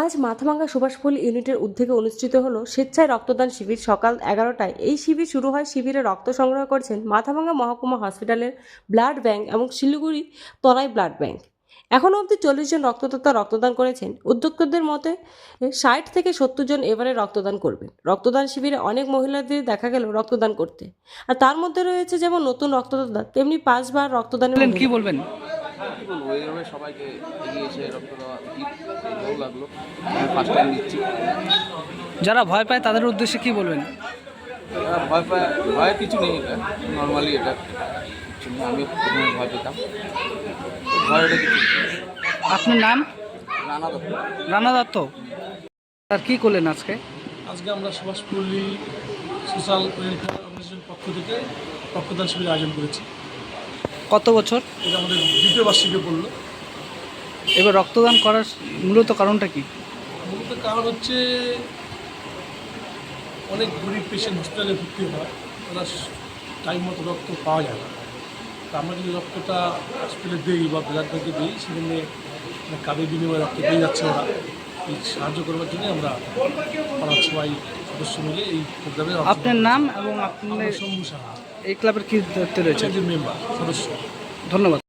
আজ মাথাভাঙ্গা সুভাষফুল ইউনিটের উদ্যোগে অনুষ্ঠিত হলো স্বেচ্ছায় রক্তদান শিবির। সকাল এগারোটায় এই শিবির শুরু হয়। শিবিরে রক্ত সংগ্রহ করছেন মাথাভাঙ্গা মহকুমা হসপিটালের ব্লাড ব্যাংক এবং শিলিগুড়ি তরাই ব্লাড ব্যাংক। এখনও অবধি চল্লিশ জন রক্তদাতা রক্তদান করেছেন। উদ্যোক্তাদের মতে ষাট থেকে সত্তর জন এবারে রক্তদান করবেন। রক্তদান শিবিরে অনেক মহিলাদের দেখা গেল রক্তদান করতে। আর তার মধ্যে রয়েছে যেমন নতুন রক্তদাতা তেমনি পাঁচবার রক্তদানের বললেন কি বলবেন? কি বলব? এইভাবে সবাইকে এগিয়ে এসে রক্ত দেওয়া ভালো লাগল? আমি ফার্স্ট টাইম দিচ্ছি যারা ভয় পায় তাদের উদ্দেশ্যে কি বলবেন? এরা ভয় পায় ভয় কিছু নেই এটা। নর্মালি এটা আমিও প্রথমে ভয় পেতাম। ভয় এটা কিছু আপনার নাম? রানা দত্ত। রানা দত্ত। আর কি করলেন আজকে? আজকে আমরা সুভাষপল্লী সোশ্যাল ওয়েলফেয়ার অর্গানাইজেশন পক্ষ থেকে রক্তদান শিবির আয়োজন করেছি। কত বছর? এটা আমাদের দ্বিতীয় বার্ষিকে পড়ল। এবার রক্তদান করার মূলত কারণটা কি? মূলত কারণ হচ্ছে অনেক গরিব পেশেন্ট হসপিটালে ভর্তি হয় ওরা টাইম মতো রক্ত পাওয়া যায় না। তা আমরা যদি রক্তটা হসপিটালে দিই বা ব্লাড ব্যাঙ্কে দিই সেখানে কাদের বিনিময়ে রক্ত পেয়ে যাচ্ছে ওরা। এই সাহায্য করবার জন্য আমরা পাড়ার সবাই সদস্য মিলে এই প্রোগ্রামে আপনার নাম এবং আপনার শম্ভু সাহা। এই ক্লাবের কি দায়িত্ব রয়েছে? একজন মেম্বার সদস্য। ধন্যবাদ।